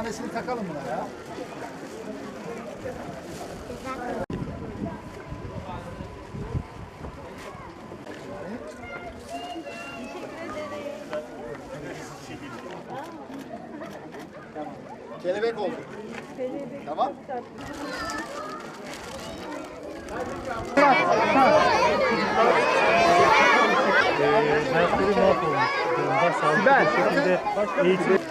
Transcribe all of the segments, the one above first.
tanesini takalım buna ya. Kelebek oldu. Tamam. Dersleri mahvolmuş durumda. Sağlıklı bir şekilde eğitim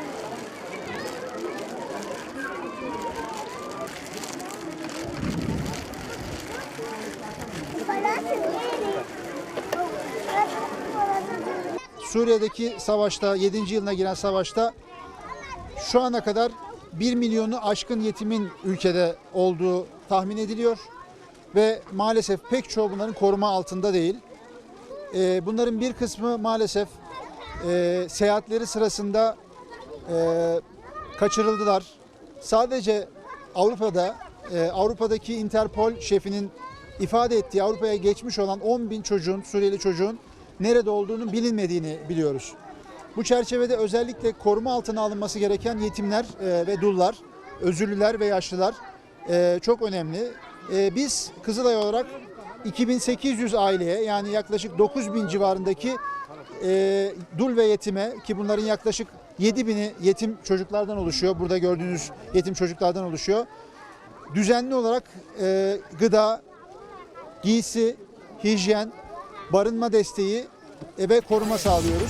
Suriye'deki savaşta, 7. yılına giren savaşta şu ana kadar 1 milyonu aşkın yetimin ülkede olduğu tahmin ediliyor. Ve maalesef pek çoğu bunların koruma altında değil. Ee, bunların bir kısmı maalesef e, seyahatleri sırasında e, kaçırıldılar. Sadece Avrupa'da, e, Avrupa'daki Interpol şefinin ifade ettiği Avrupa'ya geçmiş olan 10 bin çocuğun, Suriyeli çocuğun nerede olduğunu bilinmediğini biliyoruz. Bu çerçevede özellikle koruma altına alınması gereken yetimler e, ve dullar, özürlüler ve yaşlılar e, çok önemli. E, biz Kızılay olarak 2800 aileye yani yaklaşık 9000 civarındaki dul ve yetime ki bunların yaklaşık 7000'i yetim çocuklardan oluşuyor. Burada gördüğünüz yetim çocuklardan oluşuyor. Düzenli olarak gıda, giysi, hijyen, barınma desteği ve koruma sağlıyoruz.